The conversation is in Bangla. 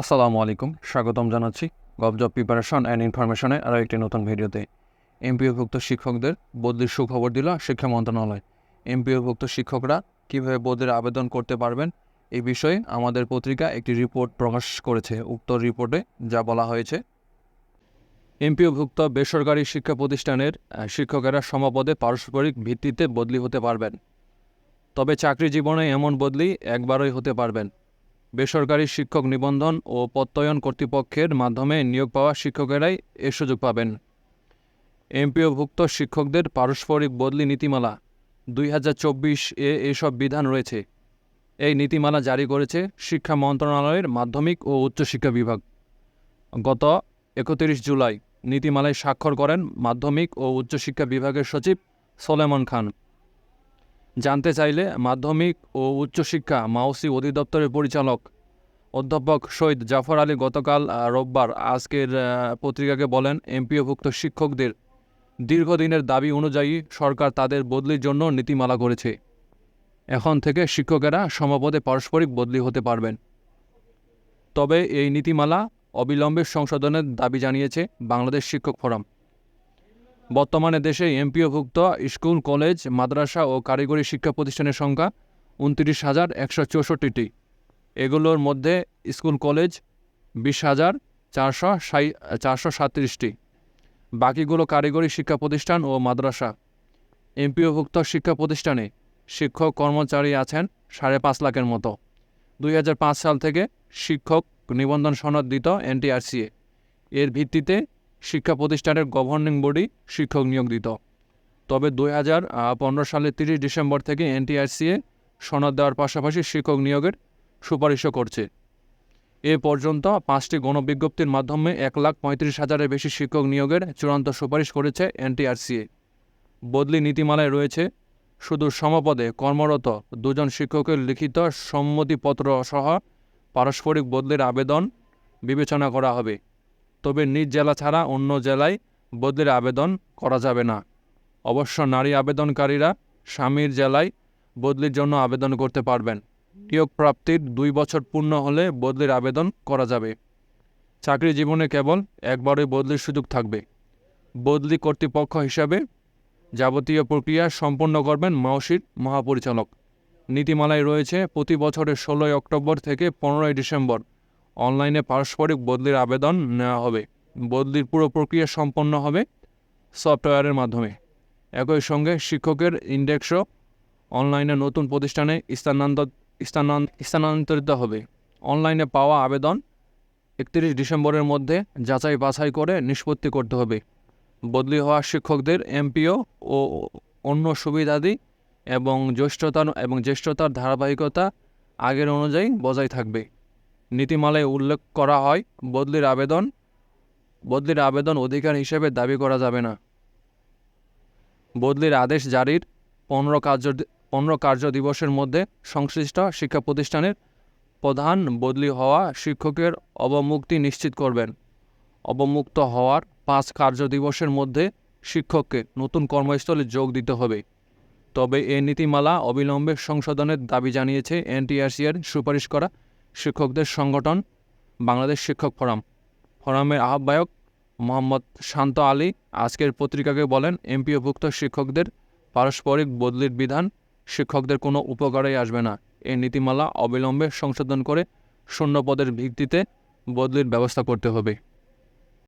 আসসালামু আলাইকুম, স্বাগতম জানাচ্ছি গভজব প্রিপারেশন অ্যান্ড ইনফরমেশনে আরও একটি নতুন ভিডিওতে। এমপিওভুক্ত শিক্ষকদের বদলির সুখবর দিল শিক্ষা মন্ত্রণালয়। এমপিওভুক্ত শিক্ষকরা কীভাবে বদলির আবেদন করতে পারবেন এই বিষয়ে আমাদের পত্রিকা একটি রিপোর্ট প্রকাশ করেছে। উক্ত রিপোর্টে যা বলা হয়েছে, এমপিওভুক্ত বেসরকারি শিক্ষা প্রতিষ্ঠানের শিক্ষকেরা সমপদে পারস্পরিক ভিত্তিতে বদলি হতে পারবেন। তবে চাকরি জীবনে এমন বদলি একবারই হতে পারবেন। বেসরকারি শিক্ষক নিবন্ধন ও প্রত্যয়ন কর্তৃপক্ষের মাধ্যমে নিয়োগ পাওয়া শিক্ষকেরাই এ সুযোগ পাবেন। এমপিওভুক্ত শিক্ষকদের পারস্পরিক বদলি নীতিমালা, দুই হাজার চব্বিশ এ এসব বিধান রয়েছে। এই নীতিমালা জারি করেছে শিক্ষা মন্ত্রণালয়ের মাধ্যমিক ও উচ্চশিক্ষা বিভাগ। গত একত্রিশ জুলাই নীতিমালায় স্বাক্ষর করেন মাধ্যমিক ও উচ্চশিক্ষা বিভাগের সচিব সোলেমন খান। জানতে চাইলে মাধ্যমিক ও উচ্চশিক্ষা মাওসি অধিদপ্তরের পরিচালক অধ্যাপক শহীদ জাফর আলী গতকাল রোববার আজকের পত্রিকাকে বলেন, এমপিওভুক্ত শিক্ষকদের দীর্ঘদিনের দাবি অনুযায়ী সরকার তাদের বদলির জন্য নীতিমালা করেছে। এখন থেকে শিক্ষকেরা সমপদে পারস্পরিক বদলি হতে পারবেন। তবে এই নীতিমালা অবিলম্বে সংশোধনের দাবি জানিয়েছে বাংলাদেশ শিক্ষক ফোরাম। বর্তমানে দেশে এমপিওভুক্ত স্কুল, কলেজ, মাদ্রাসা ও কারিগরি শিক্ষা প্রতিষ্ঠানের সংখ্যা উনত্রিশ হাজার একশো চৌষট্টিটি। এগুলোর মধ্যে স্কুল, কলেজ বিশ হাজার চারশো সাই, চারশো সাঁত্রিশটি। বাকিগুলো কারিগরি শিক্ষা প্রতিষ্ঠান ও মাদ্রাসা। এমপিওভুক্ত শিক্ষা প্রতিষ্ঠানে শিক্ষক কর্মচারী আছেন সাড়ে পাঁচ লাখের মতো। দুই হাজার পাঁচ সাল থেকে শিক্ষক নিবন্ধন সনদ দিত এনটিআরসিএ। এর ভিত্তিতে শিক্ষা প্রতিষ্ঠানের গভর্নিং বডি শিক্ষক নিয়োগ দিত। তবে দুই হাজার পনেরো সালের তিরিশ ডিসেম্বর থেকে এনটিআরসিএ সনদ দেওয়ার পাশাপাশি শিক্ষক নিয়োগের সুপারিশও করছে। এ পর্যন্ত পাঁচটি গণবিজ্ঞপ্তির মাধ্যমে এক লাখ পঁয়ত্রিশ হাজারের বেশি শিক্ষক নিয়োগের চূড়ান্ত সুপারিশ করেছে এনটিআরসিএ। বদলি নীতিমালায় রয়েছে, শুধু সমপদে কর্মরত দুজন শিক্ষকের লিখিত সম্মতিপত্র সহ পারস্পরিক বদলির আবেদন বিবেচনা করা হবে। তবে নিজ জেলা ছাড়া অন্য জেলায় বদলির আবেদন করা যাবে না। অবশ্য নারী আবেদনকারীরা স্বামীর জেলায় বদলির জন্য আবেদন করতে পারবেন। নিয়োগ প্রাপ্তির দুই বছর পূর্ণ হলে বদলির আবেদন করা যাবে। চাকরি জীবনে কেবল একবারই বদলির সুযোগ থাকবে। বদলি কর্তৃপক্ষ হিসাবে যাবতীয় প্রক্রিয়া সম্পন্ন করবেন মাওসির মহাপরিচালক। নীতিমালায় রয়েছে, প্রতি বছরের ষোলোই অক্টোবর থেকে পনেরোই ডিসেম্বর অনলাইনে পারস্পরিক বদলির আবেদন নেওয়া হবে। বদলির পুরো প্রক্রিয়া সম্পন্ন হবে সফটওয়্যারের মাধ্যমে। একই সঙ্গে শিক্ষকের ইন্ডেক্সও অনলাইনে নতুন প্রতিষ্ঠানে স্থানান্তর, স্থানান, স্থানান্তরিত হবে। অনলাইনে পাওয়া আবেদন একত্রিশ ডিসেম্বরের মধ্যে যাচাই বাছাই করে নিষ্পত্তি করতে হবে। বদলি হওয়া শিক্ষকদের এমপিও ও অন্য সুবিধাদি এবং জ্যেষ্ঠতার এবং জ্যেষ্ঠতার ধারাবাহিকতা আগের অনুযায়ী বজায় থাকবে। নীতিমালায় উল্লেখ করা হয়, বদলির আবেদন বদলির আবেদন অধিকার হিসেবে দাবি করা যাবে না। বদলির আদেশ জারির পনেরো কার্য পনেরো কার্য দিবসের মধ্যে সংশ্লিষ্ট শিক্ষা প্রতিষ্ঠানের প্রধান বদলি হওয়া শিক্ষকের অবমুক্তি নিশ্চিত করবেন। অবমুক্ত হওয়ার পাঁচ কার্য দিবসের মধ্যে শিক্ষককে নতুন কর্মস্থলে যোগ দিতে হবে। তবে এ নীতিমালা অবিলম্বে সংশোধনের দাবি জানিয়েছে এনটিআরসিআর সুপারিশ করা শিক্ষকদের সংগঠন, বাংলাদেশ শিক্ষক ফোরাম। ফোরামের আহ্বায়ক মোহাম্মদ শান্ত আলী আজকের পত্রিকাকে বলেন, এমপিওভুক্ত শিক্ষকদের পারস্পরিক বদলির বিধান, শিক্ষকদের কোনো উপকারেই আসবে না। এই নীতিমালা অবিলম্বে সংশোধন করে শূন্য পদের ভিত্তিতে বদলির ব্যবস্থা করতে হবে।